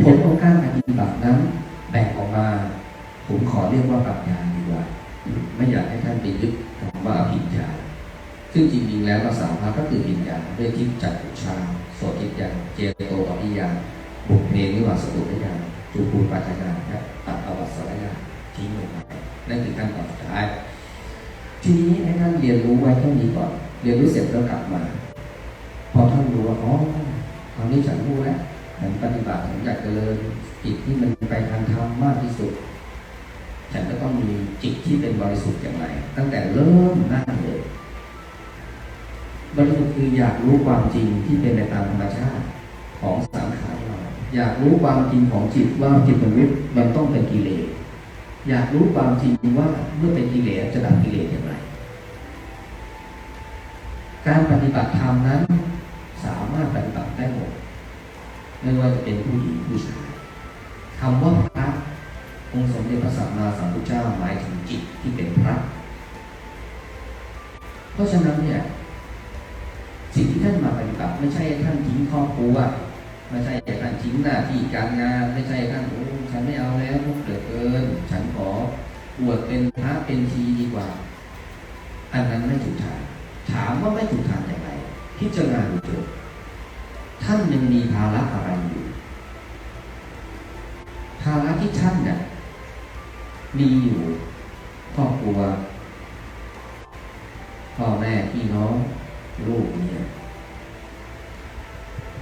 ผลของการปฏิบัตินั้นแบ่งออกมา ผมขอเรียกว่าปรัชญาดีกว่า ไม่อยากให้ท่านไปยึดคำว่าอภิญญาซึ่งจริงๆแล้วภาษาพระก็คือปิญญาด้วยทิพจักขุชาโสติยาเจโตปฏิยาบุกเพนิวาสตุปยาจูปูปัจจานะตัดอวัสรยาทิ้งลงไปนั่นคือขั้นตอนสุดท้ายทีนี้ให้ท่านเรียนรู้ไว้แค่นี้ก่อน เรียนรู้เสร็จแล้วกลับมา พอท่านรู้ว่าอ๋อคราวนี้ฉันรู้แล้ว ฉันปฏิบัติฉันอยากเจริญจิตที่มันไปทางธรรมมากที่สุด ฉันก็ต้องมีจิตที่เป็นบริสุทธิ์อย่างไร ตั้งแต่เริ่มนั่งเลยบริสุทธิ์คืออยากรู้ความจริงที่เป็นไปตามธรรมชาติของสังขารเราอยากรู้ความจริงของจิตว่าจิตมันวิมันต้องเป็นกิเลสอยากรู้ความจริงว่าเมื่อเป็นกิเลสจะดับกิเลสอย่างไร การปฏิบัติธรรมนั้น สามารถปฏิบัติได้หมด ไม่ว่าจะเป็นผู้หญิงผู้ชายคำว่าพระองค์สมเด็จพระสัมมาสัมพุทธเจ้าหมายถึงจิตที่เป็นพระ เพราะฉะนั้นเนี่ยสิ่งที่ท่านมาปฏิบัติไม่ใช่ท่านทิ้งครอบครัวไม่ใช่ท่านทิ้งหน้าที่การงาน ไม่ใช่ท่านโอ้ฉันไม่เอาแล้วทุกเหลือเกิน ฉันขอบวชเป็นพระเป็นทีดีกว่า อันนั้นไม่ถูกทางถามว่าไม่ถูกทางอย่างไรพิจารณาดูเถิด ท่านยังมีภาระอะไรอยู่ภาระที่ท่านเนี่ยมีอยู่ครอบครัวพ่อแม่พี่น้องลูกเนี่ย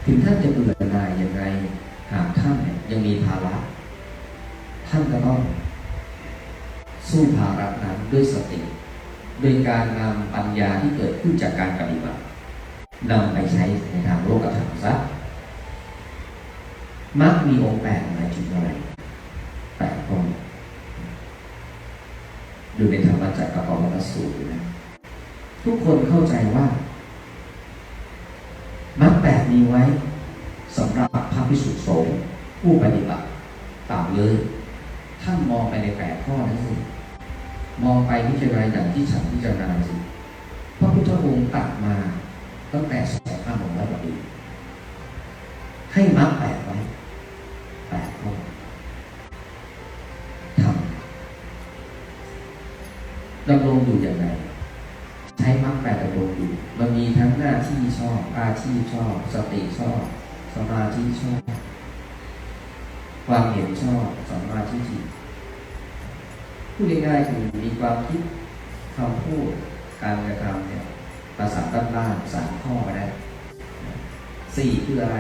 ถึงท่านจะเบื่อหน่ายยังไงหากท่านเนี่ยยังมีภาระท่านก็ต้องสู้ภาระนั้นด้วยสติโดยการนำปัญญาที่เกิดขึ้นจากการปฏิบัตินำไปใช้ในทางโลกธรรม ซะมักมีองค์แปดหมายถึงอะไรแปดข้อดูในธรรมจักรกับปวัตสูตรนะทุกคนเข้าใจว่ามักแปดมีไว้สำหรับพระพิสุสงฆ์ผู้ปฏิบัติตามเลยท่านมองไปในแปดข้อนั้นสิมองไปพิจารณาอย่างที่ฉันพิจารณาสิพระพุทธองค์ตัดมาตั้งแต่สองพันหกร้อยกว่าปีให้มักแปดไว้แปดข้อทำ ดำรงอยู่อย่างไรใช้มรรคแปดดำรงอยู่มันมีทั้งหน้าที่ชอบอาชีพชอบ สติชอบ สมาธิชอบ ความเห็นชอบสมาธิจิตพูดง่ายๆคือมีความคิดคำพูดการกระทำเนี่ยภาษาบ้านสามข้อก็ได้สี่คืออะไร